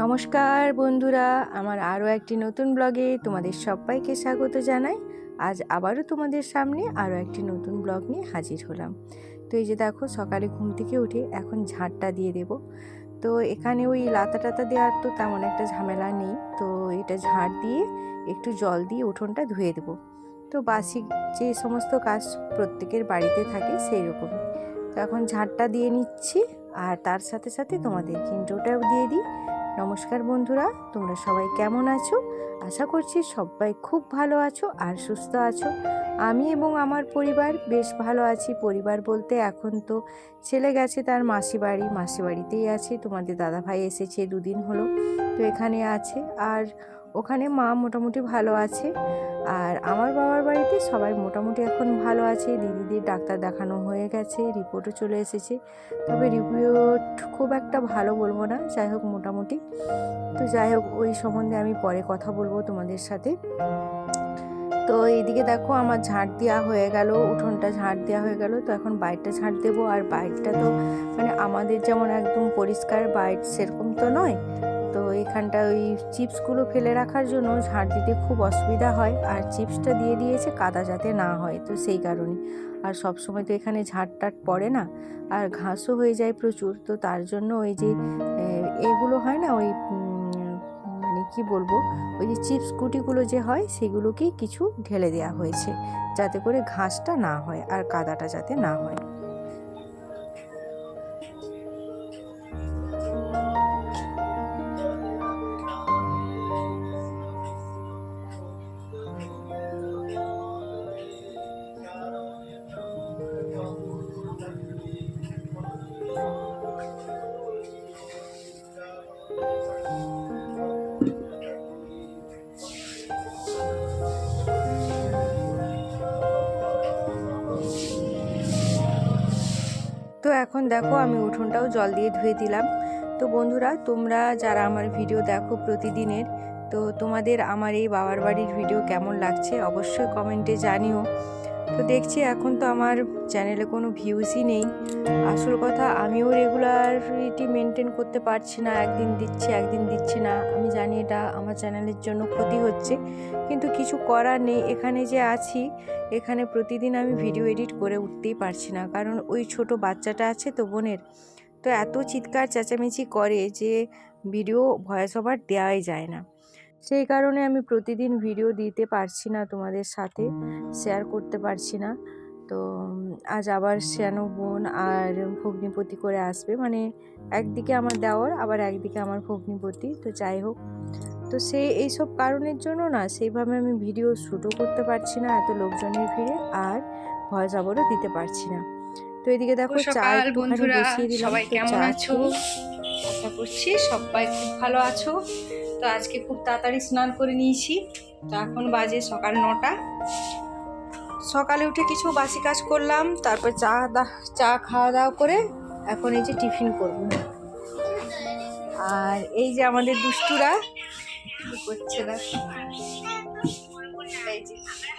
নমস্কার বন্ধুরা, আমার আরও একটি নতুন ব্লগে তোমাদের সবাইকে স্বাগত জানাই। আজ আবারও তোমাদের সামনে আরও একটি নতুন ব্লগ নিয়ে হাজির হলাম। তো এই যে দেখো, সকালে ঘুম থেকে উঠে এখন ঝাঁটটা দিয়ে দেব। তো এখানে ওই লাতা টাতা দেওয়ার তো তেমন একটা ঝামেলা নেই। তো এটা ঝাঁট দিয়ে একটু জল দিয়ে উঠোনটা ধুয়ে দেবো। তো বাসি যে সমস্ত কাজ প্রত্যেকের বাড়িতে থাকে সেই রকমই তো এখন ঝাঁটটা দিয়ে নিচ্ছি আর তার সাথে সাথে তোমাদের ইন্ট্রোটাও দিয়ে দিই। নমস্কার বন্ধুরা, তোমরা সবাই কেমন আছো? আশা করছি সবাই খুব ভালো আছো আর সুস্থ আছো। আমি এবং আমার পরিবার বেশ ভালো আছি। পরিবার বলতে এখন তো ছেলে গেছে তার মাসি বাড়ি। মাসি বাড়িতেই আছে। তোমাদের দাদা ভাই এসেছে দুদিন হলো। তো এখানে আছে। আর ওখানে মা মোটামুটি ভালো আছে। আর আমার বাবার বাড়িতে সবাই মোটামুটি এখন ভালো আছে। দিদিদের ডাক্তার দেখানো হয়ে গেছে, রিপোর্টও চলে এসেছে। তবে রিপোর্ট খুব একটা ভালো বলব না, যাই হোক মোটামুটি। তো যাই হোক, ওই সম্বন্ধে আমি পরে কথা বলব তোমাদের সাথে। তো এইদিকে দেখো আমার ঝাঁট দেওয়া হয়ে গেল, উঠোনটা ঝাঁট দেওয়া হয়ে গেল। তো এখন বাইরটা ঝাঁট দেবো। আর বাইরটা তো মানে আমাদের যেমন একদম পরিষ্কার, বাইর সেরকম তো নয়। এখানটা ওই চিপসগুলো ফেলে রাখার জন্য ঝাঁট দিতে খুব অসুবিধা হয়। আর চিপসটা দিয়ে দিয়েছে কাদা যাতে না হয়, তো সেই কারণে। আর সব সময় তো এখানে ঝাঁট টাট পড়ে না, আর ঘাসও হয়ে যায় প্রচুর। তো তার জন্য ওই যে এগুলো হয় না ওই মানে কি বলব, ওই যে চিপস কুটিগুলো যে হয় সেগুলোকেই কিছু ঢেলে দেওয়া হয়েছে, যাতে করে ঘাসটা না হয় আর কাদাটা যাতে না হয়। তো এখন দেখো আমি উঠোনটাও জল দিয়ে ধুয়ে দিলাম। তো বন্ধুরা, তোমরা যারা আমার ভিডিও দেখো প্রতিদিনের, তো তোমাদের আমার এই বাবার বাড়ির ভিডিও কেমন লাগছে অবশ্যই কমেন্টে জানিও। তো দেখছি এখন তো আমার চ্যানেলে কোনো ভিউজই নেই। আসল কথা, আমিও রেগুলারিটি মেনটেন করতে পারছি না, একদিন দিচ্ছি একদিন দিচ্ছি না। আমি জানি এটা আমার চ্যানেলের জন্য ক্ষতি হচ্ছে। কিন্তু কিছু করার নেই, এখানে যে আছি, এখানে প্রতিদিন আমি ভিডিও এডিট করে উঠতেই পারছি না। কারণ ওই ছোট বাচ্চাটা আছে তো বোনের, তো এত চিৎকার, চেঁচামেচি করে যে ভিডিও ভয়েস ওভার দেওয়াই যায় না। সেই কারণে আমি প্রতিদিন ভিডিও দিতে পারছি না তোমাদের সাথে শেয়ার করতে পারছি না। তো আজ আবার শ্যানো বোন আর ভগ্নিপতি করে আসবে। মানে একদিকে আমার দেওয়ার আবার একদিকে আমার ভগ্নিপতি। তো যাই হোক তো সেই এইসব কারণের জন্য না সেইভাবে আমি ভিডিও শ্যুটও করতে পারছি না এত লোকজনের ভিড়ে আর ভয়েস ওভারও দিতে পারছি না। তো এদিকে দেখো শুভ চা সকাল একটুখানি বন্ধুরা, সবাই কেমন আছো? আশা করছি সবাই খুব ভালো আছো। তো আজকে খুব তাড়াতাড়ি স্নান করে নিয়েছি। তো এখন বাজে সকাল নটা। সকালে উঠে কিছু বাসি কাজ করলাম তারপর চা দা- চা খাওয়া দাওয়া করে এখন এই যে টিফিন করব। আর এই যে আমাদের দুষ্টুরা করছে দেখো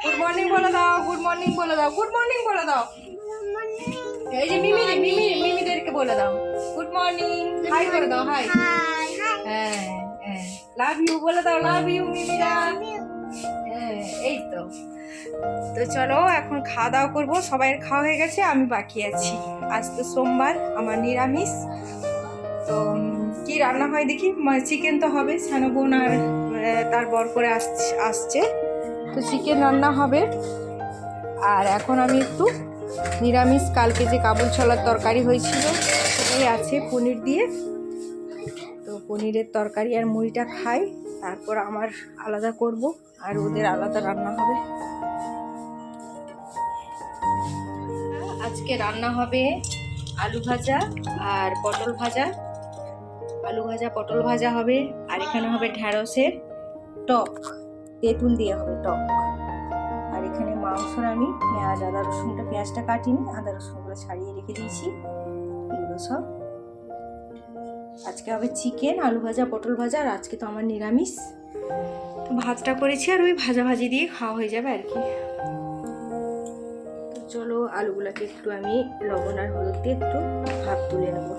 গুড মর্নিং বলে দাও গুড মর্নিং বলে দাও গুড মর্নিং বলে দাও। এই যে মিমি মিমি মিমিদেরকে বলে দাও। গুড মর্নিং হাই করে দাও হাই হ্যাঁ। লাভ ইউ বলে দাও লাভ ইউ মিমিরা এই তো। তো চলো এখন খাওয়া দাওয়া করব। সবাইয়ের খাওয়া হয়ে গেছে আমি বাকি আছি। আজ তো সোমবার আমার নিরামিষ। তো কি রান্না হয় দেখি? চিকেন তো হবে সানো বোন আর তার বর করে আসছে। তো চিকেন রান্না হবে। আর এখন আমি একটু নিরামিষ কালকে যে কাবুল ছোলার তরকারি হয়েছিল সেটাই আছে পনির দিয়ে। পনিরের তরকারি আর মুড়িটা খাই, তারপর আমার আলাদা করব আর ওদের আলাদা রান্না হবে। আজকে রান্না হবে আলু ভাজা আর পটল ভাজা। আলু ভাজা, পটল ভাজা হবে আর এখানে হবে ঢ্যাঁড়সের টক। তেঁতুল দিয়ে হবে টক। আর এখানে মাংস আমি পেঁয়াজ, আদা রসুনটা, পেঁয়াজটা কাটিনি, আদা রসুনগুলো ছাড়িয়ে রেখে দিয়েছি। এগুলো সব আজকে হবে চিকেন, আলু ভাজা, পটল ভাজা, আর আজকে তো আমার নিরামিষ। তো ভাতটা করেছি আর ওই ভাজা ভাজি দিয়ে খাওয়া হয়ে যাবে আর কি। তো চলো আলুগুলোকে একটু আমি লবণ আর হলুদ দিয়ে একটু ভাপ তুলে নেব।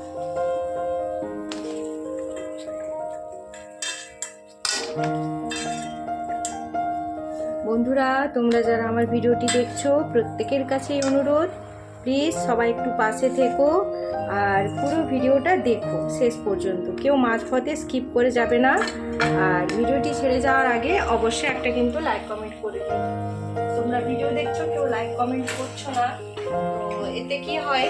বন্ধুরা, তোমরা যারা আমার ভিডিওটি দেখছ, প্রত্যেকের কাছেই অনুরোধ, প্লিজ সবাই একটু পাশে থেকো। আর পুরো ভিডিওটা দেখো শেষ পর্যন্ত। কেউ মাঝপথে স্কিপ করে যাবে না। আর ভিডিওটি ছেড়ে যাওয়ার আগে অবশ্যই একটা কিন্তু লাইক কমেন্ট করে দিও। তোমরা ভিডিও দেখছ, কেউ লাইক কমেন্ট করছ না। তো এতে কি হয়?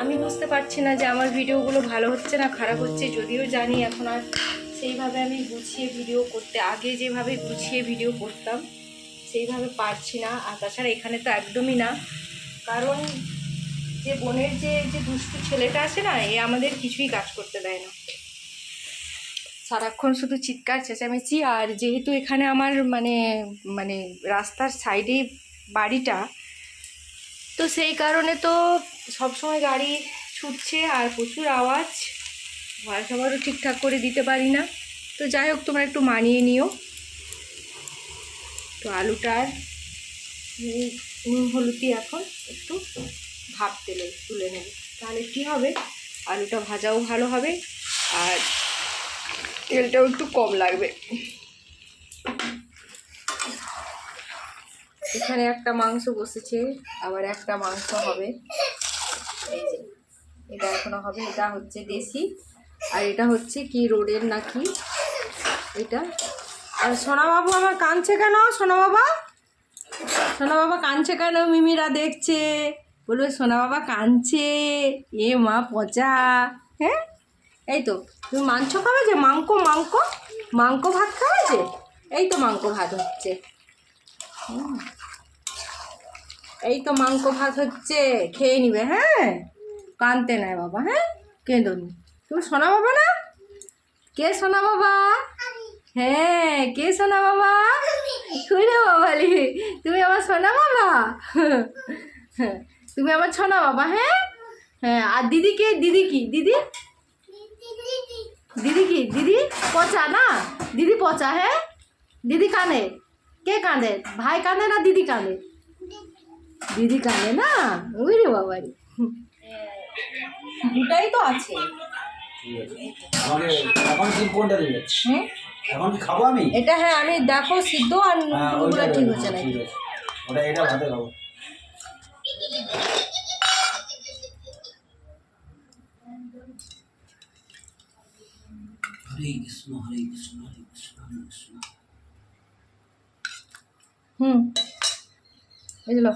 আমি বুঝতে পারছি না যে আমার ভিডিওগুলো ভালো হচ্ছে না খারাপ হচ্ছে, যদিও জানি এখন আর সেইভাবে আমি গুছিয়ে ভিডিও করতে, আগে যেভাবে গুছিয়ে ভিডিও করতাম, সেইভাবে পারছি না। আর তাছাড়া এখানে তো একদমই না। কারণ যে বোনের যে যে দুষ্টু ছেলেটা আছে না, এ আমাদের কিছুই কাজ করতে দেয় না। সারাক্ষণ শুধু চিৎকার, চেঁচামেচি, আর যেহেতু এখানে আমার মানে মানে রাস্তার সাইডে বাড়িটা, তো সেই কারণে তো সবসময় গাড়ি ছুটছে আর প্রচুর আওয়াজ। ভয় খাবারও ঠিকঠাক করে দিতে পারি না। তো যাই হোক, তোমরা একটু মানিয়ে নিও। তো আলুটার, নুন হলুদই এখন একটু ভাপ তেলে তুলে নেব। তাহলে কী হবে? আলুটা ভাজাও ভালো হবে আর তেলটাও একটু কম লাগবে। এখানে একটা মাংস বসেছে, আবার একটা মাংস হবে। এটা এখনও হবে, এটা হচ্ছে দেশি। আর এটা হচ্ছে কি রোডের নাকি? এটা? আর সোনা বাবু আমার কাঁদছে কেন? সোনা বাবা সোনা বাবা কাঁদছে কেন? মিমিরা দেখছে। বলবে সোনা বাবা কাঁদছে। এ মা পচা। হ্যাঁ? এই তো তুমি মাংস খাবে যে? মাংস মাংস? মাংস ভাত খাবে যে? এই তো মাংস ভাত হচ্ছে। এই তো মাংস ভাত হচ্ছে। খেয়ে নিবে হ্যাঁ? কানতে নাই বাবা হ্যাঁ? কেঁদো নি। তুমি সোনা বাবা না? কে সোনা বাবা? হ্যাঁ কে সোনা বাবা? খুঁড়ে বাবালি তুমি আমার সোনা বাবা? তুমি আমার সোনা বাবা হ্যাঁ? হ্যাঁ আর দিদি কে? দিদি কি? দিদি? দিদি কি? দিদি পচা না? দিদি পচা হ্যাঁ? দিদি কাঁদে। কে কাঁদে? ভাই কাঁদে না দিদি কাঁদে? দিদি কাঁদে না? ওই রে বাবারি দুটাই তো আছে। আমি? এটা হ্যাঁ আমি দেখো সিদ্ধ আর হ্যাঁ, ঠিক হচ্ছে না। হরে কৃষ্ণ হরে কৃষ্ণ হরে কৃষ্ণ হরে কৃষ্ণ হুম বুঝলো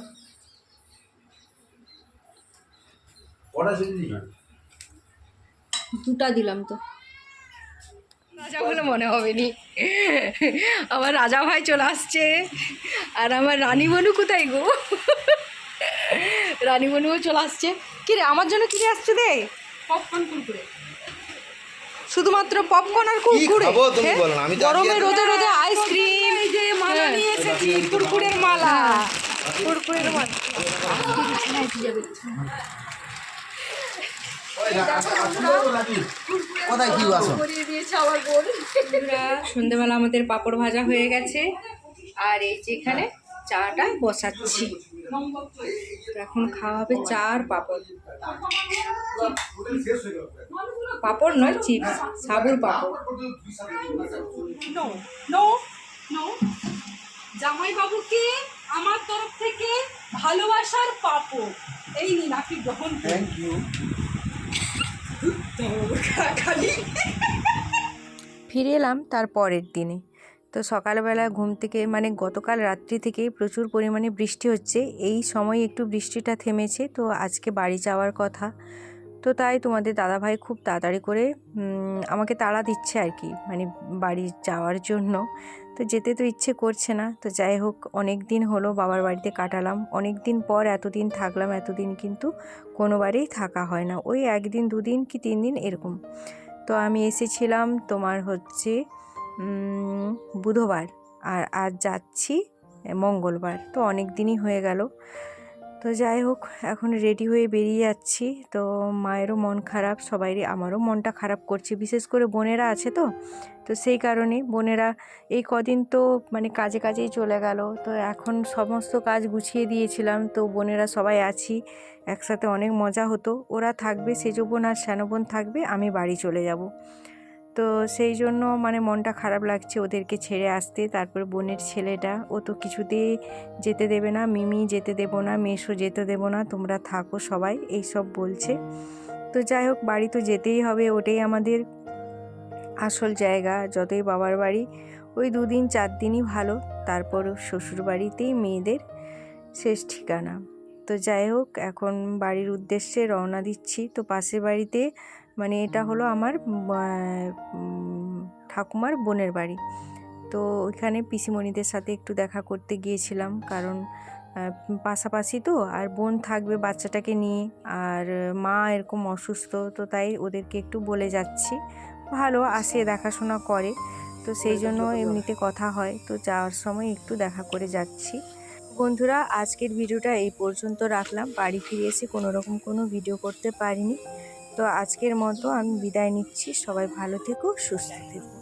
কটা সিটি দিল দুটা দিলাম তো। রাজা বলে মনে হবে নি। আমার রাজা ভাই চলে আসছে। আর আমার রানী বনু কোথায় গো? রানী বনুও চলে আসছে। কিরে আমার জন্য কি রে আসছে দে পপকর্ন কুরকুরে। শুধুমাত্র পপকর্ন আর কুরকুরে? হ্যাঁ? বলো না, আমি তো গরমে রোদে রোদে আইসক্রিম এই যে মালা হ্যাঁ। নিয়ে এসেছি কুরকুরের মালা। কুরকুরের মাল। সন্ধ্যেবেলা আমাদের পাঁপড় ভাজা হয়ে গেছে। আর এই যে এখানে চাটা বসাচ্ছি। তো এখন খাওয়া হবে চা আর পাঁপড়। পাঁপড় নয় চিপস সাবুর পাঁপড়। নো নো নো জামাই বাবুকে আমার তরফ থেকে ভালোবাসার পাপো এই নিন আপনি গ্রহণ থ্যাংক ইউ ফিরে এলাম তার পরের দিনে। তো সকালবেলা ঘুম থেকে মানে গতকাল রাত্রি থেকেই প্রচুর পরিমাণে বৃষ্টি হচ্ছে। এই সময় একটু বৃষ্টিটা থেমেছে, তো আজকে বাড়ি যাওয়ার কথা। তো তাই তোমাদের দাদাভাই খুব তাড়াতাড়ি করে আমাকে তাড়া দিচ্ছে আর কি মানে বাড়ি যাওয়ার জন্য। তো যেতে তো ইচ্ছে করছে না, তো যাই হোক অনেক দিন হলো বাবার বাড়িতে কাটালাম। অনেক দিন পর এতদিন থাকলাম, এতদিন কিন্তু কোনো বাড়িই থাকা হয় না। ওই একদিন, দুদিন কি তিন দিন এরকম। তো আমি এসেছিলাম তোমার হচ্ছে বুধবার আর আজ যাচ্ছি মঙ্গলবার। তো অনেক দিনই হয়ে গেল। তো যাই হোক, এখন রেডি হয়ে বেরিয়ে যাচ্ছি। তো মায়েরও মন খারাপ, সবাইরই, আমারও মনটা খারাপ করছে, বিশেষ করে বোনেরা আছে তো। তো সেই কারণে বোনেরা এই কদিন তো মানে কাজে কাজেই চলে গেল। তো এখন সমস্ত কাজ গুছিয়ে দিয়েছিলাম। তো বোনেরা সবাই আছি, একসাথে অনেক মজা হতো। ওরা থাকবে, সেজ বোন আর শ্যানো বোন থাকবে, আমি বাড়ি চলে যাব। তো সেই জন্য মানে মনটা খারাপ লাগছে ওদেরকে ছেড়ে আসতে। তারপরে বোনের ছেলেটা, ও তো কিছুতেই যেতে দেবে না, মিমি যেতে দেবো না, মেশো যেতে দেবো না, তোমরা থাকো সবাই এইসব বলছে। তো যাই হোক, বাড়ি তো যেতেই হবে, ওটাই আমাদের আসল জায়গা, যতই বাবার বাড়ি। ওই দুদিন চার দিনই ভালো তারপর শ্বশুর বাড়িতেই মেয়েদের শেষ ঠিকানা। তো যাই হোক, এখন বাড়ির উদ্দেশ্যে রওনা দিচ্ছি। তো পাশের বাড়িতে মানে এটা হলো আমার ঠাকুমার বোনের বাড়ি। তো ওইখানে পিসিমণিদের সাথে একটু দেখা করতে গিয়েছিলাম, কারণ পাশাপাশি তো আর বোন থাকবে বাচ্চাটাকে নিয়ে, আর মা এরকম অসুস্থ, তো তাই ওদেরকে একটু বলে যাচ্ছি। ভালো, আসে, দেখাশোনা করে। তো সেই জন্য এমনিতে কথা হয়, তো যাওয়ার সময় একটু দেখা করে যাচ্ছি। বন্ধুরা, আজকের ভিডিওটা এই পর্যন্ত রাখলাম। বাড়ি ফিরে এসে কোনো রকম কোনো ভিডিও করতে পারিনি। তো আজকের মতো আমি বিদায় নিচ্ছি। সবাই ভালো থেকো সুস্থ থেকো।